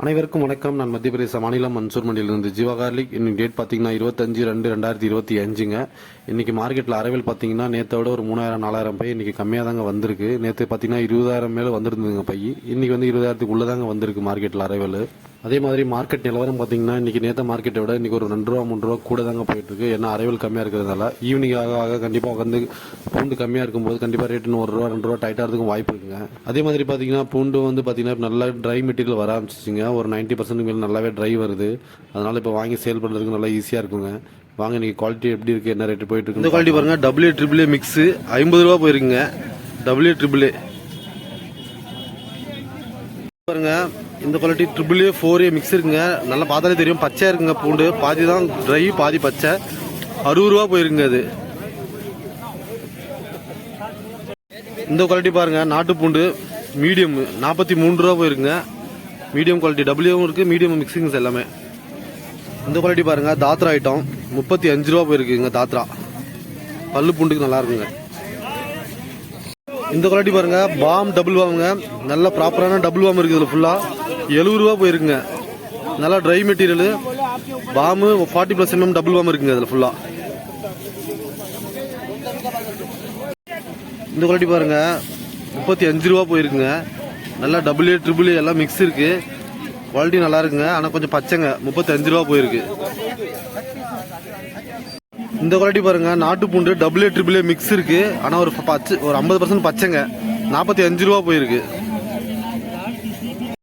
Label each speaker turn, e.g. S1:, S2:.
S1: அனைவருக்கும் வணக்கம். நான் மத்திய பிரதேச மாநிலம் மன்சூர் மண்டியிலிருந்து ஜீவா கார்லிக். இன்னைக்கு டேட் பார்த்தீங்கன்னா இருபத்தஞ்சு ரெண்டு ரெண்டாயிரத்தி இருபத்தி அஞ்சுங்க. இன்னைக்கு மார்க்கெட்டில் அரைவல் பார்த்தீங்கன்னா நேற்றோட ஒரு மூணாயிரம் நாலாயிரம் பை இன்னைக்கு கம்மியாக தாங்க வந்திருக்கு. நேற்று பார்த்தீங்கன்னா இருபதாயிரம் மேலே வந்திருந்ததுங்க பை. இன்னைக்கு வந்து இருபதாயிரத்துக்குள்ளே தாங்க வந்திருக்கு மார்க்கெட்டில் அரைவல். அதே மாதிரி மார்க்கெட் நிலவரம் பார்த்தீங்கன்னா இன்னைக்கு நேற்று மார்க்கெட்டை விட இன்னைக்கு ஒரு ரெண்டு ரூபா மூணு ரூபா கூட தாங்க போயிட்டு இருக்கு ஏன்னா அரைவல் கம்மியாக இருக்கிறதுனால ஈவினிங் ஆக ஆக கண்டிப்பாக வந்து பூண்டு கம்மியாக இருக்கும்போது கண்டிப்பாக ரேட்டு ஒரு ரூபா ரெண்டு ரூபா டைட்டாக வாய்ப்பு இருக்குங்க. அதே மாதிரி பார்த்தீங்கன்னா பூண்டு வந்து பார்த்தீங்கன்னா நல்லா ட்ரை மெட்டீரியல் வர ஆரம்பிச்சிச்சுங்க. ஒரு நைன்ட்டி பர்சன்ட் மேலே நல்லாவே ட்ரை வருது. அதனால இப்போ வாங்கி சேல் பண்ணுறதுக்கு நல்லா ஈஸியாக இருக்குங்க. வாங்க இன்னைக்கு குவாலிட்டி எப்படி இருக்கு என்ன ரேட்டு போயிட்டு இருக்கு
S2: இந்த குவாலிட்டி பாருங்க டபுள்யூ ட்ரிபிள் மிக்ஸ் ஐம்பது ரூபா போயிருக்குங்க. டபுள்யூ ட்ரிபிள் பாருங்க. இந்த quality triple A four A mix இருக்குங்க. நல்லா பார்த்தாலே தெரியும். பச்சையாக இருக்குங்க பூண்டு. பாதி தான் ட்ரை பாதி பச்சை. அறுபது ரூபா போயிருக்குங்க அது. இந்த குவாலிட்டி பாருங்க. நாட்டு பூண்டு மீடியம் நாற்பத்தி மூணு ரூபா போயிருக்குங்க மீடியம் குவாலிட்டி டபுள்யூவும் இருக்குது மீடியம் மிக்சிங்ஸ் எல்லாமே. இந்த குவாலிட்டி பாருங்க. தாத்ரா ஐட்டம் முப்பத்தி அஞ்சு ரூபா போயிருக்குங்க தாத்ரா. பல்லு பூண்டுக்கு நல்லா இருக்குங்க. இந்த குவாலிட்டி பாருங்க பாம் டபுள் பாம்ங்க. நல்ல ப்ராப்பரான டபுள் பாம் இருக்குது இதில் ஃபுல்லாக எழுபது ரூபா போயிருக்குங்க. நல்லா ட்ரை மெட்டீரியலு பாமு ஃபார்ட்டி ப்ளஸ் எம்எம் டபுள் பாம் இருக்குங்க அதில் ஃபுல்லாக இந்த குவாலிட்டி பாருங்க முப்பத்தி அஞ்சு ரூபா போயிருக்குங்க. நல்லா டபுள் ஏ ட்ரிபிள் ஏ எல்லாம் மிக்ஸ் இருக்கு. குவாலிட்டி நல்லா இருக்குங்க. ஆனால் கொஞ்சம் பச்சைங்க. முப்பத்தி அஞ்சு ரூபா போயிருக்கு. இந்த குவாலிட்டி பாருங்க. நாட்டு பூண்டு double A triple A mix இருக்கு. ஆனா ஒரு பச்சை ஒரு ஐம்பது பர்சன்ட் பச்சைங்க. நாற்பத்தி அஞ்சு ரூபா போயிருக்கு.